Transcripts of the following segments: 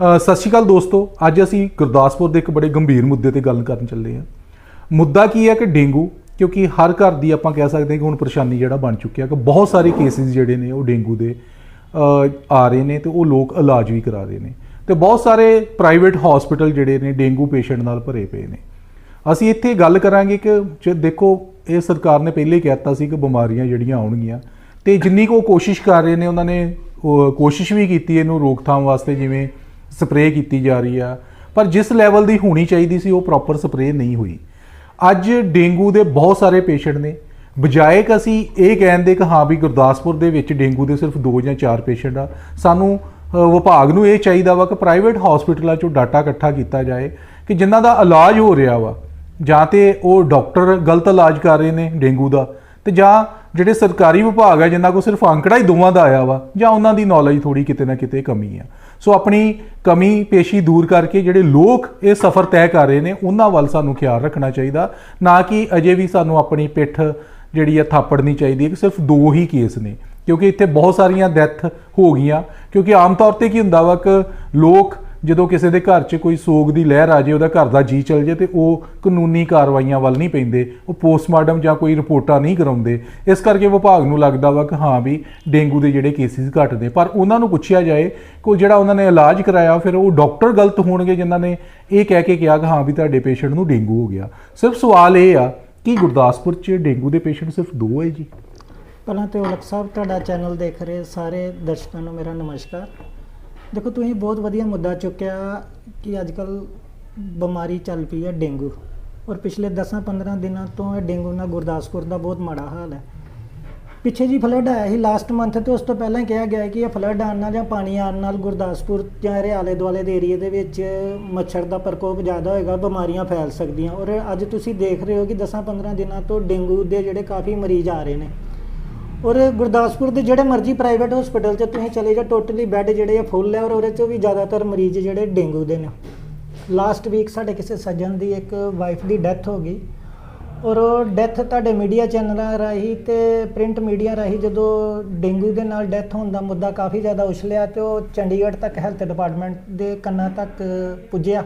ਸਤਿ ਸ਼੍ਰੀ ਅਕਾਲ ਦੋਸਤੋ, ਅੱਜ ਅਸੀਂ ਗੁਰਦਾਸਪੁਰ ਦੇ ਇੱਕ ਬੜੇ ਗੰਭੀਰ ਮੁੱਦੇ ਤੇ ਗੱਲ ਕਰਨ ਚੱਲੇ ਹਾਂ। ਮੁੱਦਾ ਕੀ ਹੈ ਕਿ ਡੇਂਗੂ, ਕਿਉਂਕਿ ਹਰ ਘਰ ਦੀ ਆਪਾਂ ਕਹਿ ਸਕਦੇ ਹਾਂ ਕਿ ਹੁਣ ਪਰੇਸ਼ਾਨੀ ਜਿਹੜਾ ਬਣ ਚੁੱਕਿਆ ਕਿ ਬਹੁਤ ਸਾਰੇ ਕੇਸਿਸ ਜਿਹੜੇ ਨੇ ਉਹ ਡੇਂਗੂ ਦੇ ਆ ਰਹੇ ਨੇ ਤੇ ਉਹ ਲੋਕ ਇਲਾਜ ਵੀ ਕਰਾ ਰਹੇ ਨੇ। ਤੇ ਬਹੁਤ ਸਾਰੇ ਪ੍ਰਾਈਵੇਟ ਹਸਪੀਟਲ ਜਿਹੜੇ ਨੇ ਡੇਂਗੂ ਪੇਸ਼ੈਂਟ ਨਾਲ ਭਰੇ ਪਏ ਨੇ। ਅਸੀਂ ਇੱਥੇ ਗੱਲ ਕਰਾਂਗੇ ਕਿ ਜੇ ਦੇਖੋ, ਇਹ ਸਰਕਾਰ ਨੇ ਪਹਿਲੇ ਹੀ ਕਹਿਤਾ ਸੀ ਕਿ ਬਿਮਾਰੀਆਂ ਜਿਹੜੀਆਂ ਆਉਣਗੀਆਂ ਤੇ ਜਿੰਨੀ ਕੋ ਕੋਸ਼ਿਸ਼ ਕਰ ਰਹੇ ਨੇ, ਉਹਨਾਂ ਨੇ ਕੋਸ਼ਿਸ਼ ਵੀ ਕੀਤੀ ਇਹਨੂੰ ਰੋਕਥਾਮ ਵਾਸਤੇ, ਜਿਵੇਂ ਸਪਰੇਅ ਕੀਤੀ ਜਾ ਰਹੀ ਆ, ਪਰ ਜਿਸ ਲੈਵਲ ਦੀ ਹੋਣੀ ਚਾਹੀਦੀ ਸੀ, ਉਹ ਪ੍ਰੋਪਰ ਸਪਰੇਅ ਨਹੀਂ ਹੋਈ। ਅੱਜ ਡੇਂਗੂ ਦੇ ਬਹੁਤ ਸਾਰੇ ਪੇਸ਼ੈਂਟ ਨੇ। ਬਜਾਏ ਕਿ ਅਸੀਂ ਇਹ ਕਹਿੰਦੇ ਕਿ ਹਾਂ ਵੀ ਗੁਰਦਾਸਪੁਰ ਦੇ ਵਿੱਚ ਡੇਂਗੂ ਦੇ ਸਿਰਫ 2 ਜਾਂ 4 ਪੇਸ਼ੈਂਟ ਆ, ਸਾਨੂੰ ਵਿਭਾਗ ਨੂੰ ਇਹ ਚਾਹੀਦਾ ਵਾ ਕਿ ਪ੍ਰਾਈਵੇਟ ਹਸਪੀਟਲਾਂ ਚੋਂ ਡਾਟਾ ਇਕੱਠਾ ਕੀਤਾ ਜਾਏ ਕਿ ਜਿਨ੍ਹਾਂ ਦਾ ਇਲਾਜ ਹੋ ਰਿਹਾ ਵਾ, ਜਾਂ ਤੇ ਉਹ ਡਾਕਟਰ ਗਲਤ ਇਲਾਜ ਕਰ ਰਹੇ ਨੇ ਡੇਂਗੂ ਦਾ, ਤੇ ਜਾਂ ਜਿਹੜੇ ਸਰਕਾਰੀ ਵਿਭਾਗ ਹੈ ਜਿਨ੍ਹਾਂ ਕੋ ਸਿਰਫ ਅੰਕੜਾ ਹੀ ਦੋਵਾਂ ਦਾ ਆਇਆ ਵਾ, ਜਾਂ ਉਹਨਾਂ ਦੀ ਨੌਲੇਜ ਥੋੜੀ ਕਿਤੇ ਨਾ ਕਿਤੇ ਕਮੀ ਆ। ਸੋ ਆਪਣੀ ਕਮੀ, ਪੇਸ਼ੀ ਦੂਰ ਕਰਕੇ ਜਿਹੜੇ ਲੋਕ ਇਹ ਸਫ਼ਰ ਤੈਅ ਕਰ ਰਹੇ ਨੇ, ਉਹਨਾਂ ਵੱਲ ਸਾਨੂੰ ਖਿਆਲ ਰੱਖਣਾ ਚਾਹੀਦਾ, ਨਾ ਕਿ ਅਜੇ ਵੀ ਸਾਨੂੰ ਆਪਣੀ ਪਿੱਠ ਜਿਹੜੀ ਆ ਥਾਪੜਨੀ ਚਾਹੀਦੀ ਹੈ, ਕਿ ਸਿਰਫ ਦੋ ਹੀ ਕੇਸ ਨੇ। ਕਿਉਂਕਿ ਇੱਥੇ ਬਹੁਤ ਸਾਰੀਆਂ ਡੈਥ ਹੋ ਗਈਆਂ। ਕਿਉਂਕਿ ਆਮ ਤੌਰ ਤੇ ਕੀ ਹੁੰਦਾ ਵਾ, ਕਿ ਲੋਕ ਜਦੋਂ ਕਿਸੇ ਦੇ ਘਰ 'ਚ ਕੋਈ ਸੋਗ ਦੀ ਲਹਿਰ ਆ ਜੇ, ਉਹਦਾ ਘਰ ਦਾ ਜੀ ਚਲ ਜੇ ਤੇ ਉਹ ਕਾਨੂੰਨੀ ਕਾਰਵਾਈਆਂ ਵੱਲ ਨਹੀਂ ਪੈਂਦੇ, ਉਹ ਪੋਸਟਮਾਰਟਮ ਜਾਂ ਕੋਈ ਰਿਪੋਰਟਾਂ ਨਹੀਂ ਕਰਾਉਂਦੇ। ਇਸ ਕਰਕੇ ਵਿਭਾਗ ਨੂੰ ਲੱਗਦਾ ਵਾ ਕਿ ਹਾਂ ਵੀ ਡੇਂਗੂ ਦੇ ਜਿਹੜੇ ਕੇਸਿਸ ਘੱਟ ਪਰ ਉਹਨਾਂ ਨੂੰ ਪੁੱਛਿਆ ਜਾਏ ਕਿ ਜਿਹੜਾ ਉਹਨਾਂ ਨੇ ਇਲਾਜ ਕਰਾਇਆ, ਫਿਰ ਉਹ ਡਾਕਟਰ ਗਲਤ ਹੋਣਗੇ ਜਿਨ੍ਹਾਂ ਨੇ ਇਹ ਕਹਿ ਕੇ ਕਿਹਾ ਕਿ ਹਾਂ ਵੀ ਤੁਹਾਡੇ ਪੇਸ਼ੈਂਟ ਨੂੰ ਡੇਂਗੂ ਹੋ ਗਿਆ। ਸਿਰਫ ਸਵਾਲ ਇਹ ਆ ਕਿ ਗੁਰਦਾਸਪੁਰ 'ਚ ਡੇਂਗੂ ਦੇ ਪੇਸ਼ੈਂਟ ਸਿਰਫ ਦੋ ਹੈ ਜੀ? ਪਹਿਲਾਂ ਤੇ ਔਲਖ ਸਾਹਿਬ, ਤੁਹਾਡਾ ਚੈਨਲ ਦੇਖ ਰਹੇ ਸਾਰੇ ਦਰਸ਼ਕਾਂ ਨੂੰ ਮੇਰਾ ਨਮਸਕਾਰ। ਦੇਖੋ ਤੁਸੀਂ ਬਹੁਤ ਵਧੀਆ ਮੁੱਦਾ ਚੁੱਕਿਆ ਕਿ ਅੱਜ ਕੱਲ ਬਿਮਾਰੀ ਚੱਲ ਪਈ ਹੈ ਡੇਂਗੂ। ਔਰ ਪਿਛਲੇ 10-15 ਦਿਨਾਂ ਤੋਂ ਇਹ ਡੇਂਗੂ ਨਾਲ ਗੁਰਦਾਸਪੁਰ ਦਾ ਬਹੁਤ ਮਾੜਾ ਹਾਲ ਹੈ। ਪਿੱਛੇ ਜੀ ਫਲੱਡ ਆਇਆ ਸੀ ਲਾਸਟ ਮੰਥ ਤੇ ਉਸ ਤੋਂ ਪਹਿਲਾਂ ਕਿਹਾ ਗਿਆ ਕਿ ਇਹ ਫਲੱਡ ਆਉਣ ਨਾਲ ਜਾਂ ਪਾਣੀ ਆਉਣ ਨਾਲ ਗੁਰਦਾਸਪੁਰ ਜਾਂ ਇਹਦੇ ਆਲੇ ਦੁਆਲੇ ਦੇ ਏਰੀਏ ਦੇ ਵਿੱਚ ਮੱਛਰ ਦਾ ਪ੍ਰਕੋਪ ਜ਼ਿਆਦਾ ਹੋਏਗਾ, ਬਿਮਾਰੀਆਂ ਫੈਲ ਸਕਦੀਆਂ। ਔਰ ਅੱਜ ਤੁਸੀਂ ਦੇਖ ਰਹੇ ਹੋ ਕਿ 10-15 ਦਿਨਾਂ ਤੋਂ ਡੇਂਗੂ ਦੇ ਜਿਹੜੇ ਕਾਫੀ ਮਰੀਜ਼ ਆ ਰਹੇ ਨੇ। ਔਰ ਗੁਰਦਾਸਪੁਰ ਦੇ ਜਿਹੜੇ ਮਰਜ਼ੀ ਪ੍ਰਾਈਵੇਟ ਹਸਪੀਟਲ 'ਚ ਤੁਸੀਂ ਚਲੇ ਜਾਓ ਟੋਟਲੀ ਬੈੱਡ ਜਿਹੜੇ ਆ ਫੁੱਲ ਹੈ ਔਰ ਉਹਦੇ 'ਚੋਂ ਵੀ ਜ਼ਿਆਦਾਤਰ ਮਰੀਜ਼ ਜਿਹੜੇ ਡੇਂਗੂ ਦੇ ਨੇ। ਲਾਸਟ ਵੀਕ ਸਾਡੇ ਕਿਸੇ ਸੱਜਣ ਦੀ ਇੱਕ ਵਾਈਫ ਦੀ ਡੈਥ ਹੋ ਗਈ ਔਰ ਉਹ ਡੈਥ ਤੁਹਾਡੇ ਮੀਡੀਆ ਚੈਨਲਾਂ ਰਾਹੀਂ ਤੇ ਪ੍ਰਿੰਟ ਮੀਡੀਆ ਰਾਹੀਂ ਜਦੋਂ ਡੇਂਗੂ ਦੇ ਨਾਲ ਡੈਥ ਹੋਣ ਦਾ ਮੁੱਦਾ ਕਾਫੀ ਜ਼ਿਆਦਾ ਉਛਲਿਆ ਤੇ ਉਹ ਚੰਡੀਗੜ੍ਹ ਤੱਕ ਹੈਲਥ ਡਿਪਾਰਟਮੈਂਟ ਦੇ ਕੰਨਾਂ ਤੱਕ ਪੁੱਜਿਆ।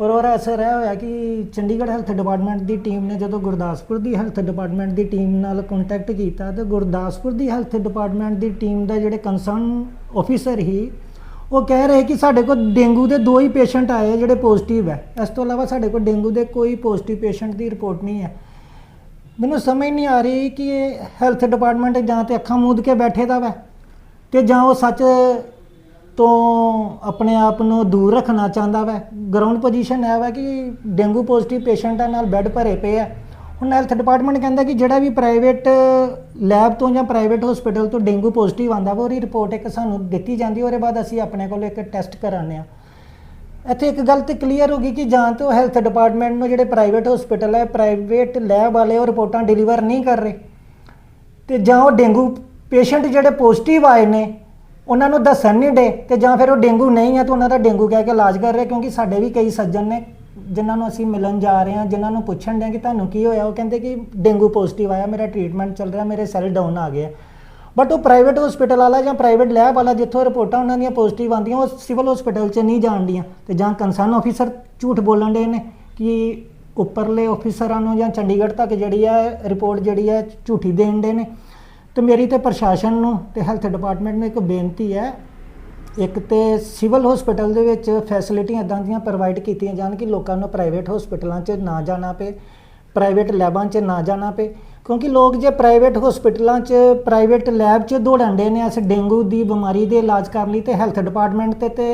ਔਰ ਔਰ ਅਸਰ ਇਹ ਹੋਇਆ ਕਿ ਚੰਡੀਗੜ੍ਹ ਹੈਲਥ ਡਿਪਾਰਟਮੈਂਟ ਦੀ ਟੀਮ ਨੇ ਜਦੋਂ ਗੁਰਦਾਸਪੁਰ ਦੀ ਹੈਲਥ ਡਿਪਾਰਟਮੈਂਟ ਦੀ ਟੀਮ ਨਾਲ ਕੰਟੈਕਟ ਕੀਤਾ ਤੇ ਗੁਰਦਾਸਪੁਰ ਦੀ ਹੈਲਥ ਡਿਪਾਰਟਮੈਂਟ ਦੀ ਟੀਮ ਦਾ ਜਿਹੜੇ ਕੰਸਰਨ ਆਫੀਸਰ ਹੀ ਉਹ ਕਹਿ ਰਹੇ ਕਿ ਸਾਡੇ ਕੋਲ ਡੇਂਗੂ ਦੇ ਦੋ ਹੀ ਪੇਸ਼ੈਂਟ ਆਏ ਜਿਹੜੇ ਪੋਜ਼ਿਟਿਵ ਹੈ ਇਸ ਤੋਂ ਇਲਾਵਾ ਸਾਡੇ ਕੋਲ ਡੇਂਗੂ ਦੇ ਕੋਈ ਪੋਜ਼ਿਟਿਵ ਪੇਸ਼ੈਂਟ ਦੀ ਰਿਪੋਰਟ ਨਹੀਂ ਹੈ ਮੈਨੂੰ ਸਮਝ ਨਹੀਂ ਆ ਰਹੀ ਕਿ ਇਹ ਹੈਲਥ ਡਿਪਾਰਟਮੈਂਟ ਜਾਂ ਤੇ ਅੱਖਾਂ ਮੂੰਦ ਕੇ ਬੈਠੇ ਦਾ ਵਾ ਤੇ ਜਾਂ ਉਹ ਸੱਚ ਤੋਂ ਆਪਣੇ ਆਪ ਨੂੰ ਦੂਰ ਰੱਖਣਾ ਚਾਹੁੰਦਾ ਵੈ। ਗਰਾਊਂਡ ਪੋਜੀਸ਼ਨ ਹੈ ਵਾ ਕਿ ਡੇਂਗੂ ਪੋਜ਼ਿਟਿਵ ਪੇਸ਼ੈਂਟਾਂ ਨਾਲ ਬੈੱਡ ਭਰੇ ਪਏ ਆ। ਹੁਣ ਹੈਲਥ ਡਿਪਾਰਟਮੈਂਟ ਕਹਿੰਦਾ ਕਿ ਜਿਹੜਾ ਵੀ ਪ੍ਰਾਈਵੇਟ ਲੈਬ ਤੋਂ ਜਾਂ ਪ੍ਰਾਈਵੇਟ ਹਸਪੀਟਲ ਤੋਂ ਡੇਂਗੂ ਪੋਜ਼ਿਟਿਵ ਆਂਦਾ ਵਾ, ਉਹਦੀ ਰਿਪੋਰਟ ਇੱਕ ਸਾਨੂੰ ਦਿੱਤੀ ਜਾਂਦੀ ਉਹਦੇ ਬਾਅਦ ਅਸੀਂ ਆਪਣੇ ਕੋਲ ਇੱਕ ਟੈਸਟ ਕਰਾਉਂਦੇ ਆ। ਇੱਥੇ ਇੱਕ ਗੱਲ ਤੇ ਕਲੀਅਰ ਹੋ ਗਈ ਕਿ ਜਾਂ ਤਾਂ ਹੈਲਥ ਡਿਪਾਰਟਮੈਂਟ ਨੂੰ ਜਿਹੜੇ ਪ੍ਰਾਈਵੇਟ ਹਸਪੀਟਲ ਹੈ ਪ੍ਰਾਈਵੇਟ ਲੈਬ ਵਾਲੇ ਉਹ ਰਿਪੋਰਟਾਂ ਡਿਲੀਵਰ ਨਹੀਂ ਕਰ ਰਹੇ। ਤੇ ਜਾਂ ਉਹ ਡੇਂਗੂ ਪੇਸ਼ੈਂਟ ਜਿਹੜੇ ਪੋਜ਼ਿਟਿਵ ਆਏ ਨੇ ਉਹਨਾਂ ਨੂੰ ਦੱਸਣ ਨਹੀਂ ਡੇ ਤੇ ਜਾਂ ਫਿਰ ਉਹ ਡੇਂਗੂ ਨਹੀਂ ਹੈ ਤਾਂ ਉਹਨਾਂ ਦਾ ਡੇਂਗੂ ਕਹਿ ਕੇ ਇਲਾਜ ਕਰ ਰਹੇ ਕਿਉਂਕਿ ਸਾਡੇ ਵੀ ਕਈ ਸੱਜਣ ਨੇ ਜਿਨ੍ਹਾਂ ਨੂੰ ਅਸੀਂ ਮਿਲਣ ਜਾ ਰਹੇ ਹਾਂ ਜਿਨ੍ਹਾਂ ਨੂੰ ਪੁੱਛਣ ਦੇ ਕਿ ਤੁਹਾਨੂੰ ਕੀ ਹੋਇਆ, ਉਹ ਕਹਿੰਦੇ ਕਿ ਡੇਂਗੂ ਪੋਜ਼ਿਟਿਵ ਆਇਆ, ਮੇਰਾ ਟ੍ਰੀਟਮੈਂਟ ਚੱਲ ਰਿਹਾ, ਮੇਰੇ ਸੈੱਲ ਡਾਊਨ ਆ ਗਏ ਆ। ਬਟ ਉਹ ਪ੍ਰਾਈਵੇਟ ਹਸਪੀਟਲ ਵਾਲਾ ਜਾਂ ਪ੍ਰਾਈਵੇਟ ਲੈਬ ਵਾਲਾ ਜਿੱਥੋਂ ਰਿਪੋਰਟਾਂ ਉਹਨਾਂ ਦੀਆਂ ਪੋਜ਼ਿਟਿਵ ਆਉਂਦੀਆਂ, ਉਹ ਸਿਵਲ ਹਸਪੀਟਲ 'ਚ ਨਹੀਂ ਜਾਣਦੀਆਂ ਤੇ ਜਾਂ ਕੰਸਰਨ ਆਫੀਸਰ ਝੂਠ ਬੋਲਣ ਦੇ ਨੇ ਕਿ ਉੱਪਰਲੇ ਆਫੀਸਰਾਂ ਨੂੰ ਜਾਂ ਚੰਡੀਗੜ੍ਹ ਤੱਕ ਜਿਹੜੀ ਹੈ ਰਿਪੋਰਟ ਜਿਹੜੀ ਹੈ ਝੂਠੀ ਦੇਣ ਦੇ ਨੇ। ਤੇ ਮੇਰੀ ਤੇ ਪ੍ਰਸ਼ਾਸਨ ਨੂੰ ਤੇ ਹੈਲਥ ਡਿਪਾਰਟਮੈਂਟ ਨੂੰ ਇੱਕ ਬੇਨਤੀ ਹੈ, ਇੱਕ ਤੇ ਸਿਵਲ ਹਸਪੀਟਲ ਦੇ ਵਿੱਚ ਫੈਸਿਲਿਟੀਆਂ ਇਦਾਂ ਦੀਆਂ ਪ੍ਰੋਵਾਈਡ ਕੀਤੀਆਂ ਜਾਣ ਕਿ ਲੋਕਾਂ ਨੂੰ ਪ੍ਰਾਈਵੇਟ ਹਸਪੀਟਲਾਂ 'ਚ ਨਾ ਜਾਣਾ ਪਏ ਪ੍ਰਾਈਵੇਟ ਲੈਬਾਂ 'ਚ ਨਾ ਜਾਣਾ ਪਏ, ਕਿਉਂਕਿ ਲੋਕ ਜੇ ਪ੍ਰਾਈਵੇਟ ਹਸਪੀਟਲਾਂ 'ਚ ਪ੍ਰਾਈਵੇਟ ਲੈਬ 'ਚ ਦੌੜਨ ਦੇ ਨੇ ਇਸ ਡੇਂਗੂ ਦੀ ਬਿਮਾਰੀ ਦੇ ਇਲਾਜ ਕਰਨ ਲਈ ਤੇ ਹੈਲਥ ਡਿਪਾਰਟਮੈਂਟ ਤੇ ਤੇ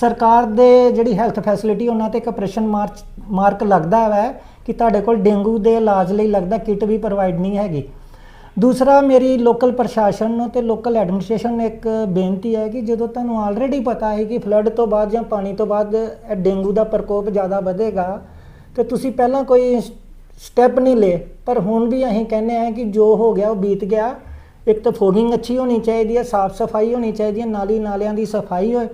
ਸਰਕਾਰ ਦੇ ਜਿਹੜੀ ਹੈਲਥ ਫੈਸਿਲਿਟੀ ਉਹਨਾਂ ਤੇ ਇੱਕ ਪ੍ਰਸ਼ਨ ਮਾਰਚ ਮਾਰਕ ਲੱਗਦਾ ਹੈ ਕਿ ਤੁਹਾਡੇ ਕੋਲ ਡੇਂਗੂ ਦੇ ਇਲਾਜ ਲਈ ਲੱਗਦਾ ਕਿਟ ਵੀ ਪ੍ਰੋਵਾਈਡ ਨਹੀਂ ਹੈਗੀ। ਦੂਸਰਾ ਮੇਰੀ ਲੋਕਲ ਪ੍ਰਸ਼ਾਸਨ ਨੂੰ ਤੇ ਲੋਕਲ ਐਡਮਿਨਿਸਟ੍ਰੇਸ਼ਨ ਨੂੰ ਇੱਕ ਬੇਨਤੀ ਹੈ ਕਿ ਜਦੋਂ ਤੁਹਾਨੂੰ ਆਲਰੇਡੀ ਪਤਾ ਹੈ ਕਿ ਫਲੱਡ ਤੋਂ ਬਾਅਦ ਜਾਂ ਪਾਣੀ ਤੋਂ ਬਾਅਦ ਡੇਂਗੂ ਦਾ ਪ੍ਰਕੋਪ ਜ਼ਿਆਦਾ ਵਧੇਗਾ, ਤੇ ਤੁਸੀਂ ਪਹਿਲਾਂ ਕੋਈ ਸਟੈਪ ਨਹੀਂ ਲਏ, ਪਰ ਹੁਣ ਵੀ ਅਸੀਂ ਕਹਿੰਦੇ ਆ ਕਿ ਜੋ ਹੋ ਗਿਆ ਉਹ ਬੀਤ ਗਿਆ। ਇੱਕ ਤਾਂ ਫੋਗਿੰਗ ਅੱਛੀ ਹੋਣੀ ਚਾਹੀਦੀ ਹੈ, ਸਾਫ਼ ਸਫ਼ਾਈ ਹੋਣੀ ਚਾਹੀਦੀ ਹੈ, ਨਾਲੀ ਨਾਲਿਆਂ ਦੀ ਸਫ਼ਾਈ ਹੋਏ।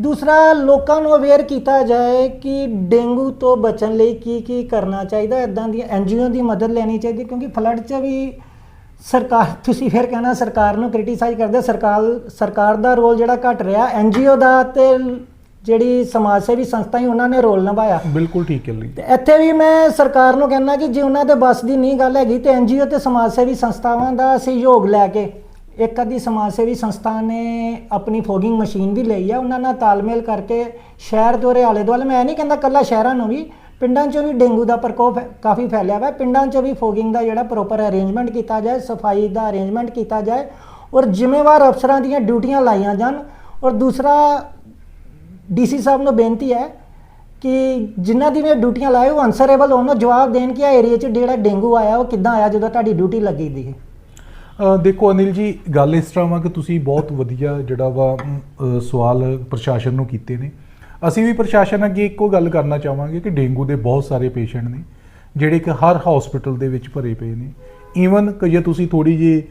ਦੂਸਰਾ, ਲੋਕਾਂ ਨੂੰ ਅਵੇਅਰ ਕੀਤਾ ਜਾਏ ਕਿ ਡੇਂਗੂ ਤੋਂ ਬਚਣ ਲਈ ਕੀ ਕੀ ਕਰਨਾ ਚਾਹੀਦਾ ਇਦਾਂ ਦੀ ਐਨਜੀਓ ਦੀ ਮਦਦ ਲੈਣੀ ਚਾਹੀਦੀ ਕਿਉਂਕਿ ਫਲੱਡ 'ਚ ਵੀ ਸਰਕਾਰ ਤੁਸੀਂ ਫਿਰ ਕਹਿਣਾ ਸਰਕਾਰ ਨੂੰ ਕ੍ਰਿਟਿਸਾਈਜ਼ ਕਰਦੇ ਸਰਕਾਰ ਸਰਕਾਰ ਦਾ ਰੋਲ ਜਿਹੜਾ ਘਟ ਰਿਹਾ ਐਨਜੀਓ ਦਾ ਤੇ ਜਿਹੜੀ ਸਮਾਜ ਸੇਵੀ ਸੰਸਥਾ ਹੀ ਉਹਨਾਂ ਨੇ ਰੋਲ ਨਿਭਾਇਆ। ਬਿਲਕੁਲ ਠੀਕ ਹੈ ਲਈ ਤੇ ਇੱਥੇ ਵੀ ਮੈਂ ਸਰਕਾਰ ਨੂੰ ਕਹਿੰਦਾ ਕਿ ਜੇ ਉਹਨਾਂ ਦੇ ਬਸ ਦੀ ਨਹੀਂ ਗੱਲ ਹੈਗੀ ਤੇ ਐਨਜੀਓ ਤੇ ਸਮਾਜ ਸੇਵੀ ਸੰਸਥਾਵਾਂ ਦਾ ਸਹਿਯੋਗ ਲੈ ਕੇ ਇੱਕ ਅੱਧੀ ਸਮਾਜ ਸੇਵੀ ਸੰਸਥਾ ਨੇ ਆਪਣੀ ਫੋਗਿੰਗ ਮਸ਼ੀਨ ਵੀ ਲਈ ਆ ਉਹਨਾਂ ਨਾਲ ਤਾਲਮੇਲ ਕਰਕੇ ਸ਼ਹਿਰ ਦੇ ਉਰੇ ਆਲੇ ਦੁਆਲੇ ਮੈਂ ਨਹੀਂ ਕਹਿੰਦਾ ਕੱਲਾ ਸ਼ਹਿਰਾਂ ਨੂੰ ਵੀ ਪਿੰਡਾਂ 'ਚ ਵੀ ਡੇਂਗੂ ਦਾ ਪ੍ਰਕੋਪ ਕਾਫੀ ਫੈਲਿਆ ਹੋਇਆ ਪਿੰਡਾਂ 'ਚ ਵੀ ਫੋਗਿੰਗ ਦਾ ਜਿਹੜਾ ਪ੍ਰੋਪਰ ਅਰੇਂਜਮੈਂਟ ਕੀਤਾ ਜਾਏ, ਸਫ਼ਾਈ ਦਾ ਅਰੇਂਜਮੈਂਟ ਕੀਤਾ ਜਾਏ ਔਰ ਜ਼ਿੰਮੇਵਾਰ ਅਫਸਰਾਂ ਦੀਆਂ ਡਿਊਟੀਆਂ ਲਾਈਆਂ ਜਾਣ। ਔਰ ਦੂਸਰਾ ਡੀਸੀ ਸਾਹਿਬ ਨੂੰ ਬੇਨਤੀ ਹੈ ਕਿ ਜਿਨ੍ਹਾਂ ਦੀ ਮੈਂ ਡਿਊਟੀਆਂ ਲਾਏ, ਉਹ ਅਨਸਰੇਬਲ ਹੋਣ ਉਹ ਜਵਾਬ ਦੇਣ ਕਿ ਆ ਏਰੀਆ 'ਚ ਜਿਹੜਾ ਡੇਂਗੂ ਆਇਆ, ਉਹ ਕਿੱਦਾਂ ਆਇਆ ਜਦੋਂ ਤੁਹਾਡੀ ਡਿਊਟੀ ਲੱਗੀ ਦੀ ਹੈ। ਦੇਖੋ ਅਨਿਲ ਜੀ, ਗੱਲ ਇਸ ਤਰ੍ਹਾਂ ਵਾ ਕਿ ਤੁਸੀਂ ਬਹੁਤ ਵਧੀਆ ਜਿਹੜਾ ਵਾ ਸਵਾਲ ਪ੍ਰਸ਼ਾਸਨ ਨੂੰ ਕੀਤੇ ਨੇ। ਅਸੀਂ ਵੀ ਪ੍ਰਸ਼ਾਸਨ ਅੱਗੇ ਇੱਕੋ ਗੱਲ ਕਰਨਾ ਚਾਹਾਂਗੇ ਕਿ ਡੇਂਗੂ ਦੇ ਬਹੁਤ ਸਾਰੇ ਪੇਸ਼ੈਂਟ ਨੇ, ਜਿਹੜੇ ਕਿ ਹਰ ਹਸਪੀਟਲ ਦੇ ਵਿੱਚ ਭਰੇ ਪਏ ਨੇ। ਈਵਨ ਕਿ ਜੇ ਤੁਸੀਂ ਥੋੜੀ ਜਿਹੀ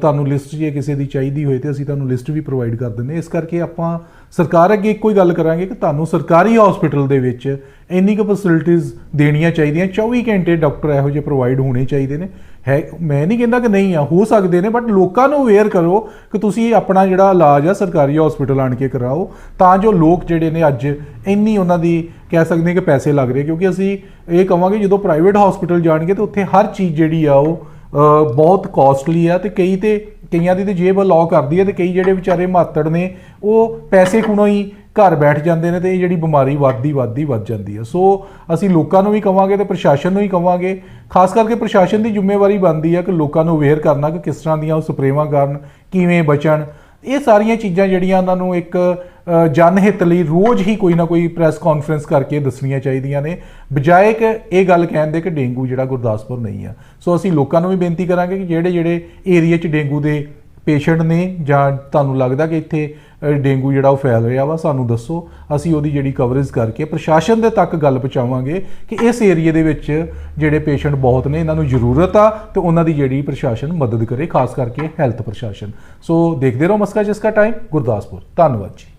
ਤੁਹਾਨੂੰ ਲਿਸਟ ਜੇ ਕਿਸੇ ਦੀ ਚਾਹੀਦੀ ਹੋਏ ਤੇ ਅਸੀਂ ਤੁਹਾਨੂੰ ਲਿਸਟ ਵੀ ਪ੍ਰੋਵਾਈਡ ਕਰ ਦਿੰਦੇ ਇਸ ਕਰਕੇ ਆਪਾਂ ਸਰਕਾਰ ਅੱਗੇ ਇੱਕੋ ਹੀ ਗੱਲ ਕਰਾਂਗੇ ਕਿ ਤੁਹਾਨੂੰ ਸਰਕਾਰੀ ਹਸਪੀਟਲ ਦੇ ਵਿੱਚ ਇੰਨੀ ਕੁ ਫੈਸਿਲਿਟੀਆਂ ਦੇਣੀਆਂ ਚਾਹੀਦੀਆਂ। 24 ਘੰਟੇ ਡਾਕਟਰ ਇਹੋ ਜਿਹੇ ਪ੍ਰੋਵਾਈਡ ਹੋਣੇ ਚਾਹੀਦੇ ਨੇ। ਹੈ, ਮੈਂ ਨਹੀਂ ਕਹਿੰਦਾ ਕਿ ਨਹੀਂ ਆ, ਹੋ ਸਕਦੇ ਨੇ ਬਟ ਲੋਕਾਂ ਨੂੰ ਅਵੇਅਰ ਕਰੋ ਕਿ ਤੁਸੀਂ ਆਪਣਾ ਜਿਹੜਾ ਇਲਾਜ ਆ, ਸਰਕਾਰੀ ਹਸਪੀਟਲ ਆਣ ਕੇ ਕਰਾਓ, ਤਾਂ ਜੋ ਲੋਕ ਜਿਹੜੇ ਨੇ ਅੱਜ ਇੰਨੀ ਉਹਨਾਂ ਦੀ ਕਹਿ ਸਕਦੇ ਹਾਂ ਕਿ ਪੈਸੇ ਲੱਗ ਰਹੇ, ਕਿਉਂਕਿ ਅਸੀਂ ਇਹ ਕਵਾਂਗੇ ਜਦੋਂ ਪ੍ਰਾਈਵੇਟ ਹਸਪੀਟਲ ਜਾਣਗੇ ਤੇ ਉੱਥੇ ਹਰ ਚੀਜ਼ ਜਿਹੜੀ ਆ ਉਹ ਬਹੁਤ ਕਾਸਟਲੀ ਆ ਤੇ ਕਈ ਤੇ ਕਈਆਂ ਦੀ ਤੇ ਜੇਬ ਅਲਾਉ ਕਰਦੀ ਹੈ ਤੇ ਕਈ ਜਿਹੜੇ ਵਿਚਾਰੇ ਮਾਤੜ ਨੇ, ਉਹ ਪੈਸੇ ਕੋਲੋਂ ਹੀ ਘਰ ਬੈਠ ਜਾਂਦੇ ਨੇ ਤੇ ਇਹ ਜਿਹੜੀ ਬਿਮਾਰੀ ਵੱਧਦੀ ਵੱਧਦੀ ਵੱਧ ਜਾਂਦੀ ਹੈ ਸੋ ਅਸੀਂ ਲੋਕਾਂ ਨੂੰ ਵੀ ਕਵਾਂਗੇ ਤੇ ਪ੍ਰਸ਼ਾਸਨ ਨੂੰ ਵੀ ਕਵਾਂਗੇ ਖਾਸ ਕਰਕੇ ਪ੍ਰਸ਼ਾਸਨ ਦੀ ਜ਼ਿੰਮੇਵਾਰੀ ਬਣਦੀ ਹੈ ਕਿ ਲੋਕਾਂ ਨੂੰ ਅਵੇਅਰ ਕਰਨਾ ਕਿ ਕਿਸ ਤਰ੍ਹਾਂ ਦੀਆਂ ਉਹ ਸਪਰੇਵਾਂ ਕਰਨ ਕਿਵੇਂ ਬਚਣ। ਇਹ ਸਾਰੀਆਂ ਚੀਜ਼ਾਂ ਜਿਹੜੀਆਂ ਉਹਨਾਂ ਨੂੰ ਇੱਕ ਅ, ਜਨਹਿਤ ਲਈ ਰੋਜ਼ ਹੀ ਕੋਈ ਨਾ ਕੋਈ ਪ੍ਰੈਸ ਕਾਨਫਰੰਸ ਕਰਕੇ ਦੱਸਣੀਆਂ ਚਾਹੀਦੀਆਂ ਨੇ ਬਜਾਏ ਕਿ ਇਹ ਗੱਲ ਕਹਿਣ ਦੇ ਕਿ ਡੇਂਗੂ ਜਿਹੜਾ ਗੁਰਦਾਸਪੁਰ ਨਹੀਂ ਆ। ਸੋ ਅਸੀਂ ਲੋਕਾਂ ਨੂੰ ਵੀ ਬੇਨਤੀ ਕਰਾਂਗੇ ਕਿ ਜਿਹੜੇ ਜਿਹੜੇ ਏਰੀਆ 'ਚ ਡੇਂਗੂ ਦੇ ਪੇਸ਼ੈਂਟ ਨੇ ਜਾਂ ਤੁਹਾਨੂੰ ਲੱਗਦਾ ਕਿ ਇੱਥੇ ਡੇਂਗੂ ਜਿਹੜਾ ਉਹ ਫੈਲ ਰਿਹਾ ਵਾ, ਸਾਨੂੰ ਦੱਸੋ। ਅਸੀਂ ਉਹਦੀ ਜਿਹੜੀ ਕਵਰੇਜ ਕਰਕੇ ਪ੍ਰਸ਼ਾਸਨ ਦੇ ਤੱਕ ਗੱਲ ਪਹੁੰਚਾਵਾਂਗੇ ਕਿ ਇਸ ਏਰੀਆ ਦੇ ਵਿੱਚ ਜਿਹੜੇ ਪੇਸ਼ੈਂਟ ਬਹੁਤ ਨੇ, ਇਹਨਾਂ ਨੂੰ ਜ਼ਰੂਰਤ ਆ ਤੇ ਉਹਨਾਂ ਦੀ ਜਿਹੜੀ ਪ੍ਰਸ਼ਾਸਨ ਮਦਦ ਕਰੇ, ਖਾਸ ਕਰਕੇ ਹੈਲਥ ਪ੍ਰਸ਼ਾਸਨ। ਸੋ ਦੇਖਦੇ ਰਹੋ ਮਸਕਾ ਜਿਸਕਾ ਟਾਈਮ ਗੁਰਦਾਸਪੁਰ। ਧੰਨਵਾਦ ਜੀ।